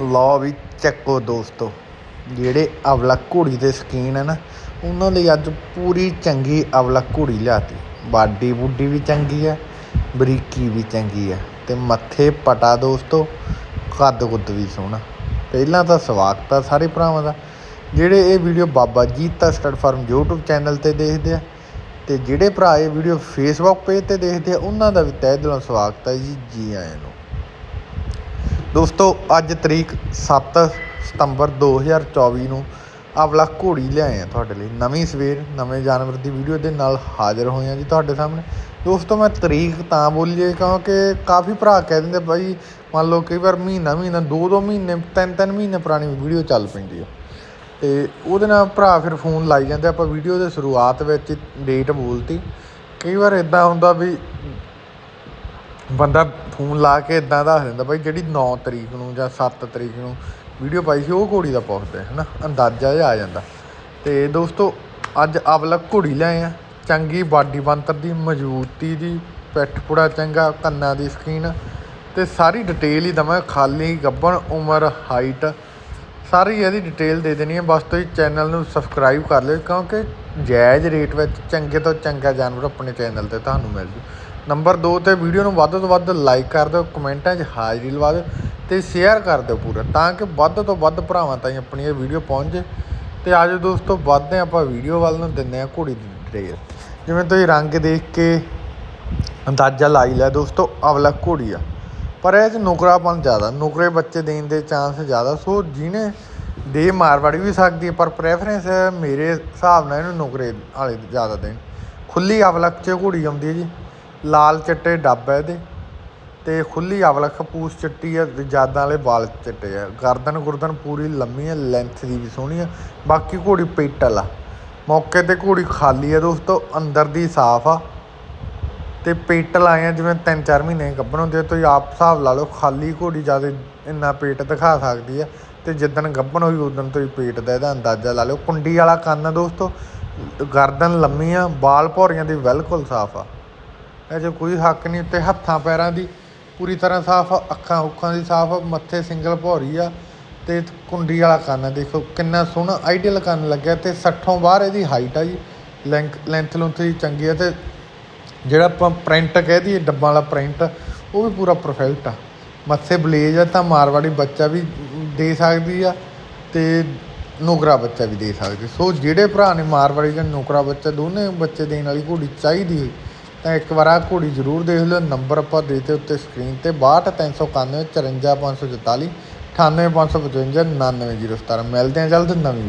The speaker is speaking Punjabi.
ਲਓ ਵੀ ਚੱਕੋ ਦੋਸਤੋ, ਜਿਹੜੇ ਅਵਲਾ ਘੋੜੀ ਦੇ ਸ਼ਕੀਨ ਹੈ ਨਾ, ਉਹਨਾਂ ਲਈ ਅੱਜ ਪੂਰੀ ਚੰਗੀ ਅਵਲਾ ਘੋੜੀ ਲਿਆਤੀ। ਬਾਡੀ ਬੁੱਡੀ ਵੀ ਚੰਗੀ ਹੈ ਬਰੀਕੀ ਵੀ ਚੰਗੀ ਹੈ ਤੇ ਮੱਥੇ ਪਟਾ ਦੋਸਤੋ, ਕੱਦ ਕੁੱਦ ਵੀ ਸੋਹਣਾ। ਪਹਿਲਾਂ ਤਾਂ ਸਵਾਗਤ ਆ ਸਾਰੇ ਭਰਾਵਾਂ ਦਾ। ਜਿਹੜੇ ਇਹ video Baba Jeeta stud farm YouTube channel ਤੇ ਦੇਖਦੇ ਆ, ਤੇ ਜਿਹੜੇ ਭਰਾ ਇਹ ਵੀਡੀਓ Facebook ਪੇਜ ਤੇ ਦੇਖਦੇ ਆ, ਉਹਨਾਂ ਦਾ ਵੀ ਤਹਿ ਦਿਲੋਂ ਸਵਾਗਤ ਹੈ ਜੀ ਜੀ ਆਇਆਂ ਨੂੰ। ਦੋਸਤੋ, ਅੱਜ ਤਰੀਕ 7 ਸਤੰਬਰ 2024 ਨੂੰ ਅਵਲਾ ਘੋੜੀ ਲਿਆਏ ਆ ਤੁਹਾਡੇ ਲਈ। ਨਵੀਂ ਸਵੇਰ, ਨਵੇਂ ਜਾਨਵਰ ਦੀ ਵੀਡੀਓ ਦੇ ਨਾਲ ਹਾਜ਼ਰ ਹੋਏ ਆ ਜੀ ਤੁਹਾਡੇ ਸਾਹਮਣੇ। ਦੋਸਤੋ, ਮੈਂ ਤਰੀਕ ਤਾਂ ਬੋਲੀਏ ਕਿਉਂਕਿ ਕਾਫੀ ਭਰਾ ਕਹਿ ਦਿੰਦੇ, ਭਾਈ, ਮੰਨ ਲਓ ਕਈ ਵਾਰ ਮਹੀਨਾ ਮਹੀਨਾ, ਦੋ ਦੋ ਮਹੀਨੇ, ਤਿੰਨ ਤਿੰਨ ਮਹੀਨੇ ਪੁਰਾਣੀ ਵੀਡੀਓ ਚੱਲ ਪੈਂਦੀ ਆ। ਤੇ ਉਹਦੇ ਨਾਲ ਭਰਾ ਫਿਰ ਫੋਨ ਲਾਈ ਜਾਂਦੇ, ਆਪਾਂ ਵੀਡੀਓ ਦੇ ਸ਼ੁਰੂਆਤ ਵਿੱਚ ਡੇਟ ਬੋਲਤੀ। ਕਈ ਵਾਰ ਇਦਾਂ ਹੁੰਦਾ ਵੀ ਬੰਦਾ ਫੋਨ ਲਾ ਕੇ ਇੱਦਾਂ ਦੱਸ ਦਿੰਦਾ ਬਾਈ ਜਿਹੜੀ ਨੌ ਤਰੀਕ ਨੂੰ ਜਾਂ ਸੱਤ ਤਰੀਕ ਨੂੰ ਵੀਡੀਓ ਪਾਈ ਸੀ, ਉਹ ਘੋੜੀ ਦਾ ਪੁਖਦਾ ਹੈ ਨਾ ਅੰਦਾਜ਼ਾ ਜਿਹਾ ਆ ਜਾਂਦਾ। ਤੇ ਦੋਸਤੋ, ਅੱਜ ਅਵਲਕ ਘੋੜੀ ਲਿਆਏ ਆ। ਚੰਗੀ ਬਾਡੀ ਬੰਤਰ ਦੀ, ਮਜ਼ਬੂਤੀ ਦੀ, ਪਿੱਠ ਪੁੜਾ ਚੰਗਾ, ਕੰਨਾਂ ਦੀ ਸਕੀਨ। ਤੇ ਸਾਰੀ ਡਿਟੇਲ ਹੀ ਦਵਾਂ, ਖਾਲੀ ਗੱਬਣ, ਉਮਰ, ਹਾਈਟ। ਸਾਰੀ ਇਹਦੀ ਡਿਟੇਲ ਦੇ ਦੇਣੀ ਹੈ ਬਸ ਤੁਸੀਂ ਚੈਨਲ ਨੂੰ ਸਬਸਕ੍ਰਾਈਬ ਕਰ ਲਿਓ, ਕਿਉਂਕਿ ਜਾਇਜ਼ ਰੇਟ ਵਿੱਚ ਚੰਗੇ ਤੋਂ ਚੰਗਾ ਜਾਨਵਰ ਆਪਣੇ ਚੈਨਲ ਤੇ ਤੁਹਾਨੂੰ ਮਿਲ ਜੂ। ਨੰਬਰ 2 ਤੇ ਵੀਡੀਓ ਨੂੰ ਵੱਧ ਤੋਂ ਵੱਧ ਲਾਈਕ ਕਰ ਦਿਓ, ਕਮੈਂਟਾਂ 'ਚ ਹਾਜ਼ਰੀ ਲਵਾ ਦਿਓ ਤੇ ਸ਼ੇਅਰ ਕਰ ਦਿਓ ਪੂਰਾ, ਤਾਂ ਕਿ ਵੱਧ ਤੋਂ ਵੱਧ ਭਰਾਵਾਂ ਤਾਈਂ ਆਪਣੀ ਇਹ ਵੀਡੀਓ ਪਹੁੰਚ ਜੇ। ਤੇ ਅੱਜ ਦੋਸਤੋ ਵੱਧਦੇ ਆਪਾਂ ਵੀਡੀਓ ਵੱਲ ਨੂੰ, ਦਿੰਦੇ ਆ ਘੋੜੀ ਦੀ ਡਿਟੇਲ ਜਿਵੇਂ ਤੁਸੀਂ ਰੰਗ ਦੇਖ ਕੇ ਅੰਦਾਜ਼ਾ ਲਾਈ ਲਿਆ ਦੋਸਤੋ, ਅਵਲਾ ਘੋੜੀ ਆ। ਪਰ ਇਹ ਚ ਨੁਕਰਾਪਨ ਜ਼ਿਆਦਾ, ਨੁਕਰੇ ਬੱਚੇ ਦੇਣ ਦੇ ਚਾਂਸ ਜ਼ਿਆਦਾ। ਸੋ ਜਿਹਨੇ ਦੇ ਮਾਰਵਾੜੀ ਵੀ ਸਕਦੀ ਪਰ ਪ੍ਰੈਫਰੈਂਸ ਮੇਰੇ ਹਿਸਾਬ ਨਾਲ ਇਹਨੂੰ ਨੁਕਰੇ ਵਾਲੇ ਜ਼ਿਆਦਾ ਦੇਣ। ਖੁੱਲੀ ਅਵਲਕ ਚ ਘੋੜੀ ਆਉਂਦੀ ਹੈ ਜੀ। ਲਾਲ ਚਿੱਟੇ ਡੱਬ ਹੈ ਇਹਦੇ ਤੇ ਖੁੱਲੀ ਅਵਲਕ ਪੂਛ ਚਿੱਟੀ ਹੈ ਤੇ ਜਾਦਾਂ ਵਾਲੇ ਵਾਲ ਚਿੱਟੇ ਆ। ਗਰਦਨ ਗੁਰਦਨ ਪੂਰੀ ਲੰਮੀ ਹੈ ਲੈਂਥ ਦੀ ਵੀ ਸੋਹਣੀ ਹੈ ਬਾਕੀ ਘੋੜੀ ਪੇਟਲ ਆ। ਮੌਕੇ ਤੇ ਘੋੜੀ ਖਾਲੀ ਹੈ ਦੋਸਤੋ ਅੰਦਰ ਦੀ ਸਾਫ਼ ਆ। ਤੇ ਪੇਟਲ ਆਏ ਆ ਜਿਵੇਂ 3-4 ਮਹੀਨੇ ਗੱਭਣ ਹੁੰਦੇ ਆ, ਤੁਸੀਂ ਆਪ ਹਿਸਾਬ ਲਾ ਲਓ ਖਾਲੀ ਘੋੜੀ ਜ਼ਿਆਦਾ ਇੰਨਾ ਪੇਟ ਦਿਖਾ ਸਕਦੀ ਆ। ਤੇ ਜਿੱਦਣ ਗੱਭਣ ਹੋਈ ਉਦੋਂ ਤੁਸੀਂ ਪੇਟ ਦਾ ਇਹਦਾ ਅੰਦਾਜ਼ਾ ਲਾ ਲਿਓ। ਕੁੰਡੀ ਵਾਲਾ ਕੰਨ ਆ ਦੋਸਤੋ ਗਰਦਨ ਲੰਮੀ ਆ ਬਾਲ ਭੌਰੀਆਂ ਦੀ ਬਿਲਕੁਲ ਸਾਫ਼ ਆ। ਇਹ 'ਚ ਕੋਈ ਹੱਕ ਨਹੀਂ ਉੱਤੇ ਹੱਥਾਂ ਪੈਰਾਂ ਦੀ। ਪੂਰੀ ਤਰ੍ਹਾਂ ਸਾਫ਼ ਆ ਅੱਖਾਂ ਹੁੱਖਾਂ ਦੀ ਸਾਫ਼, ਮੱਥੇ ਸਿੰਗਲ ਭੌਰੀ ਆ ਤੇ ਕੁੰਡੀ ਵਾਲਾ ਕੰਨ ਆ। ਦੇਖੋ ਕਿੰਨਾ ਸੋਹਣਾ, ਆਈਡੀਅਲ ਕੰਨ ਲੱਗਿਆ ਤੇ 60ੋਂ ਬਾਹਰ ਇਹਦੀ ਹਾਈਟ ਆ ਜੀ। ਲੈਂਥ ਲੈਂਥ ਲੁੰਥ ਦੀ ਚੰਗੀ ਆ ਤੇ ਜਿਹੜਾ ਆਪਾਂ ਪ੍ਰਿੰਟ ਕਹਿ ਦਈਏ, ਡੱਬਾਂ ਵਾਲਾ ਪ੍ਰਿੰਟ ਉਹ ਵੀ ਪੂਰਾ ਪਰਫੈਕਟ ਆ। ਮੱਥੇ ਬਲੇਜ ਆ ਤਾਂ ਮਾਰਵਾੜੀ ਬੱਚਾ ਵੀ ਦੇ ਸਕਦੀ ਆ ਤੇ ਨੁਕਰਾ ਬੱਚਾ ਵੀ ਦੇ ਸਕਦੀ। ਸੋ ਜਿਹੜੇ ਭਰਾ ਨੇ ਮਾਰਵਾੜੀ ਜਾਂ ਨੁਕਰਾ ਬੱਚਾ, ਦੋਨੇ ਬੱਚੇ ਦੇਣ ਵਾਲੀ ਘੋੜੀ ਚਾਹੀਦੀ ਤਾਂ ਇੱਕ ਵਾਰ ਆ ਘੋੜੀ ਜ਼ਰੂਰ ਦੇਖ ਲਿਓ। ਨੰਬਰ ਆਪਾਂ ਦੇਤੇ ਉੱਤੇ ਸਕਰੀਨ ਤੇ 62 391 54 544 98555 99017 ਮਿਲਦੇ ਆ ਜਲਦ ਨਵੀਂ